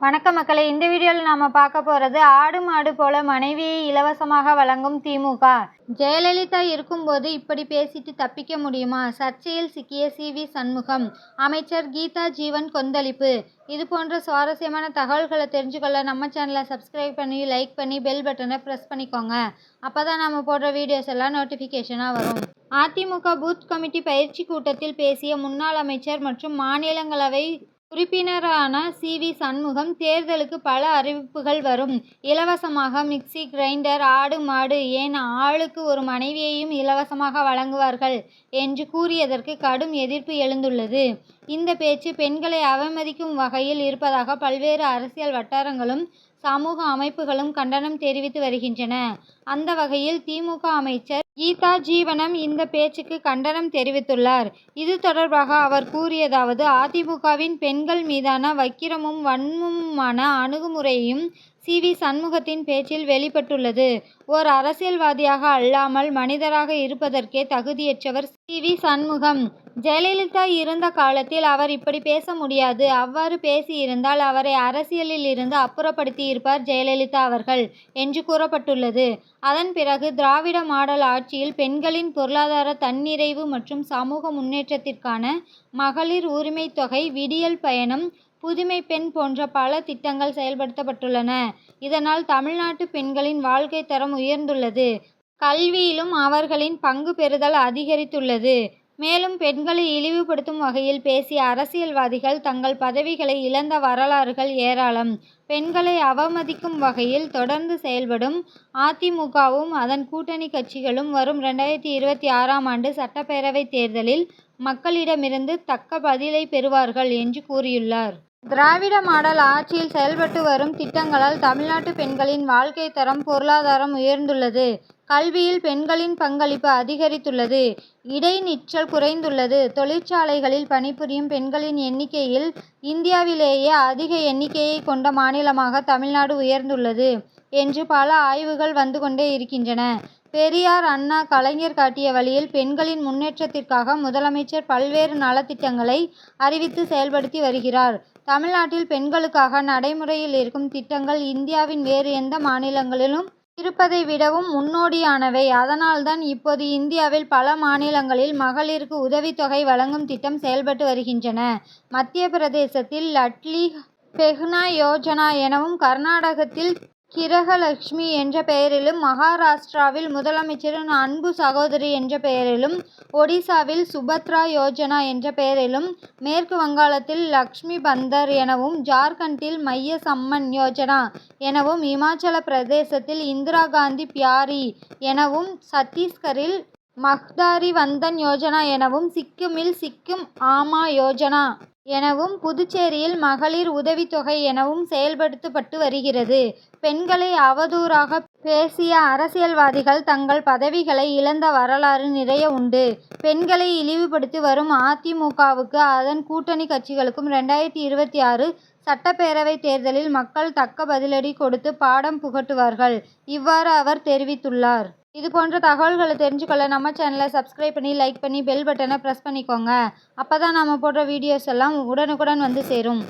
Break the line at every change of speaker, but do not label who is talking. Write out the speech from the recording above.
வணக்கம் மக்களை. இந்த வீடியோவில் நாம் பார்க்க போகிறது ஆடு மாடு போல மனைவியை இலவசமாக வழங்கும் திமுக. ஜெயலலிதா இருக்கும்போது இப்படி பேசிட்டு தப்பிக்க முடியுமா? சர்ச்சையில் சிக்கிய சி. வி. சண்முகம் அமைச்சர் கீதா ஜீவன் கொந்தளிப்பு. இது போன்ற சுவாரஸ்யமான தகவல்களை தெரிஞ்சுக்கொள்ள நம்ம சேனலை சப்ஸ்கிரைப் பண்ணி லைக் பண்ணி பெல் பட்டனை ப்ரெஸ் பண்ணிக்கோங்க. அப்போ தான் நம்ம போடுற வீடியோஸ் எல்லாம் நோட்டிஃபிகேஷனாக வரும். அதிமுக பூத் கமிட்டி பயிற்சி கூட்டத்தில் பேசிய முன்னாள் அமைச்சர் மற்றும் மாநிலங்களவை உறுப்பினரான சி. வி. சண்முகம் தேர்தலுக்கு பல அறிவிப்புகள் வரும். இலவசமாக மிக்சி கிரைண்டர் ஆடு மாடு ஏன் ஆளுக்கு ஒரு மனைவியையும் இலவசமாக வழங்குவார்கள் என்று கூறியதற்கு கடும் எதிர்ப்பு எழுந்துள்ளது. இந்த பேச்சு பெண்களை அவமதிக்கும் வகையில் இருப்பதாக பல்வேறு அரசியல் வட்டாரங்களும் சமூக அமைப்புகளும் கண்டனம் தெரிவித்து வருகின்றன. அந்த வகையில் திமுக அமைச்சர் கீதா ஜீவனம் இந்த பேச்சுக்கு கண்டனம் தெரிவித்துள்ளார். இது தொடர்பாக அவர் கூறியதாவது அதிமுகவின் பெண்கள் மீதான வக்கிரமும் வன்முமான அணுகுமுறையும் சி. வி. சண்முகத்தின் பேச்சில் வெளிப்பட்டுள்ளது. ஓர் அரசியல்வாதியாக அல்லாமல் மனிதராக இருப்பதற்கே தகுதியற்றவர் சி. வி. சண்முகம். ஜெயலலிதா இருந்த காலத்தில் அவர் இப்படி பேச முடியாது. அவ்வாறு பேசியிருந்தால் அவரை அரசியலில் இருந்து அப்புறப்படுத்தியிருப்பார் ஜெயலலிதா அவர்கள் என்று கூறப்பட்டுள்ளது. அதன் பிறகு திராவிட மாடல் ஆட்சியில் பெண்களின் பொருளாதார தன்னிறைவு மற்றும் சமூக முன்னேற்றத்திற்கான மகளிர் உரிமை தொகை விடியல் பயணம் புதுமை பெண் போன்ற பல திட்டங்கள் செயல்படுத்தப்பட்டுள்ளன. இதனால் தமிழ்நாட்டு பெண்களின் வாழ்க்கை தரம் உயர்ந்துள்ளது. கல்வியிலும் அவர்களின் பங்கு பெறுதல் அதிகரித்துள்ளது. மேலும் பெண்களை இழிவுபடுத்தும் வகையில் பேசிய அரசியல்வாதிகள் தங்கள் பதவிகளை இழந்த வரலாறுகள் ஏராளம். பெண்களை அவமதிக்கும் வகையில் தொடர்ந்து செயல்படும் அதிமுகவும் அதன் கூட்டணி கட்சிகளும் வரும் ரெண்டாயிரத்தி இருபத்தி ஆறாம் ஆண்டு சட்டப்பேரவைத் தேர்தலில் மக்களிடமிருந்து தக்க பதிலை பெறுவார்கள் என்று கூறியுள்ளார். திராவிட மாடல் ஆட்சியில் செயல்பட்டு வரும் திட்டங்களால் தமிழ்நாட்டு பெண்களின் வாழ்க்கை தரம் பொருளாதாரம் உயர்ந்துள்ளது. கல்வியில் பெண்களின் பங்களிப்பு அதிகரித்துள்ளது. இடைநிற்றல் குறைந்துள்ளது. தொழிற்சாலைகளில் பணிபுரியும் பெண்களின் எண்ணிக்கையில் இந்தியாவிலேயே அதிக எண்ணிக்கையை கொண்ட மாநிலமாக தமிழ்நாடு உயர்ந்துள்ளது என்று பல ஆய்வுகள் வந்து கொண்டே இருக்கின்றன. பெரியார் அண்ணா கலைஞர் காட்டிய வழியில் பெண்களின் முன்னேற்றத்திற்காக முதலமைச்சர் பல்வேறு நலத்திட்டங்களை அறிவித்து செயல்படுத்தி வருகிறார். தமிழ்நாட்டில் பெண்களுக்காக நடைமுறையில் இருக்கும் திட்டங்கள் இந்தியாவின் வேறு எந்த மாநிலங்களிலும் இருப்பதை விடவும் முன்னோடியானவை. அதனால்தான் இப்போது இந்தியாவில் பல மாநிலங்களில் மகளிருக்கு உதவித்தொகை வழங்கும் திட்டம் செயல்பட்டு வருகின்றன. மத்திய பிரதேசத்தில் லட்லி பெஹ்னா யோஜனா எனவும் கர்நாடகத்தில் கிரகலட்சுமி என்ற பெயரிலும் மகாராஷ்டிராவில் முதலமைச்சரின் அன்பு சகோதரி என்ற பெயரிலும் ஒடிசாவில் சுபத்ரா யோஜனா என்ற பெயரிலும் மேற்கு வங்காளத்தில் லக்ஷ்மி பந்தர் எனவும் ஜார்க்கண்டில் மைய சம்மன் யோஜனா எனவும் இமாச்சல பிரதேசத்தில் இந்திரா காந்தி பியாரி எனவும் சத்தீஸ்கரில் மக்தாரி வந்தன் யோஜனா எனவும் சிக்கிமில் சிக்கிம் ஆமா யோஜனா எனவும் புதுச்சேரியில் மகளிர் உதவித்தொகை எனவும் செயல்படுத்தப்பட்டு வருகிறது. பெண்களை அவதூறாக பேசிய அரசியல்வாதிகள் தங்கள் பதவிகளை இழந்த வரலாறு நிறைய உண்டு. பெண்களை இழிவுபடுத்தி வரும் அதிமுகவுக்கு அதன் கூட்டணி கட்சிகளுக்கும் ரெண்டாயிரத்தி இருபத்தி ஆறு சட்டப்பேரவை தேர்தலில் மக்கள் தக்க பதிலடி கொடுத்து பாடம் புகட்டுவார்கள். இவ்வாறு அவர் தெரிவித்துள்ளார். இது போன்ற தகவல்களை தெரிஞ்சுக்கொள்ள நம்ம சேனலை சப்ஸ்கிரைப் பண்ணி லைக் பண்ணி பெல் பட்டனை ப்ரெஸ் பண்ணிக்கோங்க. அப்போ தான் நம்ம போடுற வீடியோஸ் எல்லாம் உடனுக்குடன் வந்து சேரும்.